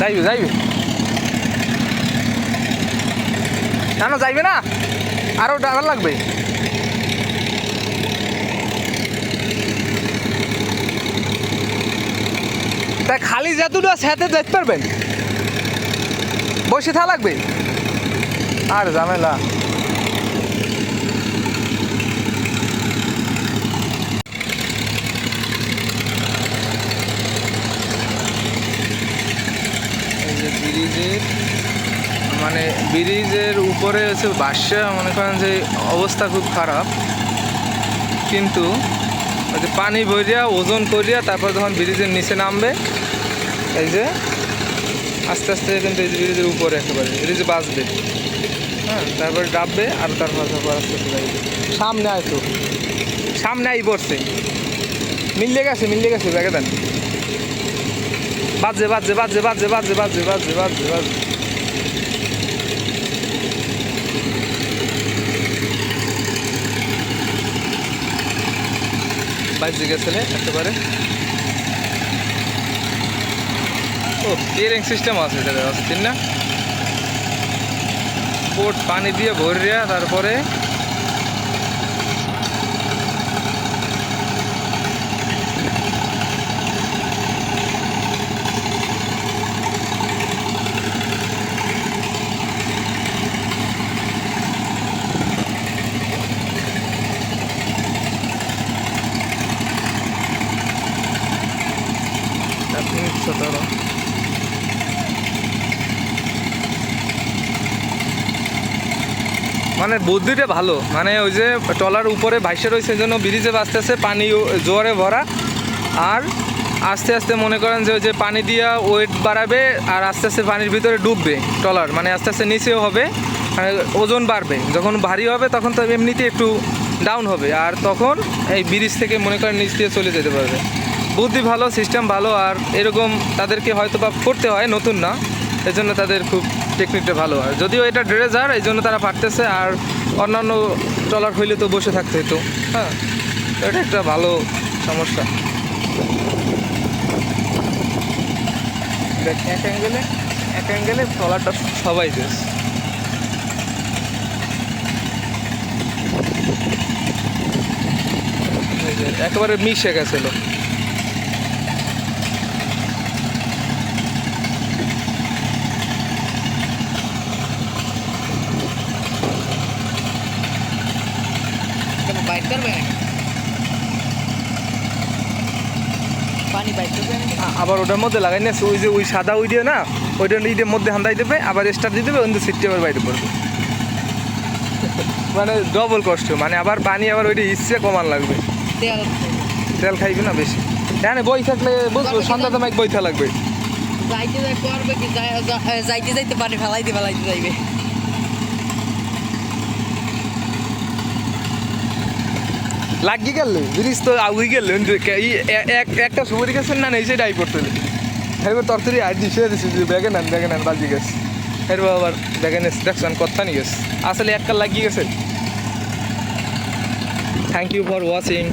যাইবে যাইবে। না না, যাইবে না। আরও ড্রাইভার লাগবে। তাই খালি যেতুটা সাথে যাইতে পারবেন। বসে থা লাগবে। আর ঝামেলা এই যে ব্রিজের মানে ব্রিজের উপরে হচ্ছে বাসা, মনে করেন যে অবস্থা খুব খারাপ। কিন্তু পানি ভরিয়া, ওজন করিয়া তারপর যখন ব্রিজের নিচে নামবে, এই যে আস্তে আস্তে কিন্তু এই ব্রিজের উপরে একেবারে ব্রিজ বাঁচবে। হ্যাঁ তারপরে ডাববে আর তারপর তারপর আস্তে আস্তে যাইবে সামনে আয় সামনে আই পড়ছে মিললে গেছে মিললে গেছে, ব্যাগে দেন। বাজে বাজে বাজে বাজে বাজে বাজে বাজে বাজে বাজে। বাজে গেছিলে একেবারে। ও টিয়ারিং সিস্টেম আছে এটা অস্থির না? বোট পানি দিয়ে ভরিয়া তারপরে আপনি সতেরো মানে বুদ্ধিটা ভালো। মানে ওই যে টলার উপরে ভাইসে রয়েছে জন্য ব্রিজে বাঁচতেছে পানি জোয়ারে ভরা। আর আস্তে আস্তে মনে করেন যে ওই যে পানি দিয়া ওয়েট বাড়াবে, আর আস্তে আস্তে পানির ভিতরে ডুববে টলার। মানে আস্তে আস্তে নিচেও হবে মানে ওজন বাড়বে। যখন ভারী হবে, তখন তো এমনিতে একটু ডাউন হবে। আর তখন এই ব্রিজ থেকে মনে করেন নিচ দিয়ে চলে যেতে পারবে। বুদ্ধি ভালো সিস্টেম ভালো, আর এরকম তাদেরকে হয়তো বা করতে হয়, নতুন না। এই জন্য তাদের খুব টেকনিকটা ভালো। আর যদিও এটা ড্রেজার এই জন্য তারা পারতেছে, আর অন্যান্য ট্রলার হইলে তো বসে থাকতে হতো হ্যাঁ এটা একটা ভালো সমস্যা। দেখ, এক অ্যাঙ্গেলে এক অ্যাঙ্গেলে ট্রলারটা সবাই দেশ একেবারে মিশে গেছিল আবার ওটার মধ্যে লাগাই না ওই যে ওই সাদা ওই দিয়ে না ওইটা ইটের মধ্যে হান্দাই দেবে আবার স্টার দিয়ে দেবে ওদের সিটটি আবার বাইরে পড়বে। মানে ডবল কষ্ট মানে আবার পানি আবার ওইটা ইচ্ছে কমান লাগবে। তেল তেল খাইবে না বেশি। হ্যাঁ বই থাকলে বুঝব সন্ধ্যা তোমায় বই থা লাগবে। যাইতে যাই করবে কি যাইতে যাইতে পানি ফেলাইতে ফেলাইতে যাইবে। লাগি গেল ব্রিজ তো আগুই গেল একটা সুপারি গেছেন না নেই ডাই করতে এবার তরতরি আর দিছে দিছে, যে ব্যাগে নেন ব্যাগে নেন, বাজি গেছে। এরপর আবার ব্যাগে নেস দেখছেন কথা নিয়ে গেছে। আসলে একটা লাগিয়ে গেছে। Thank you for watching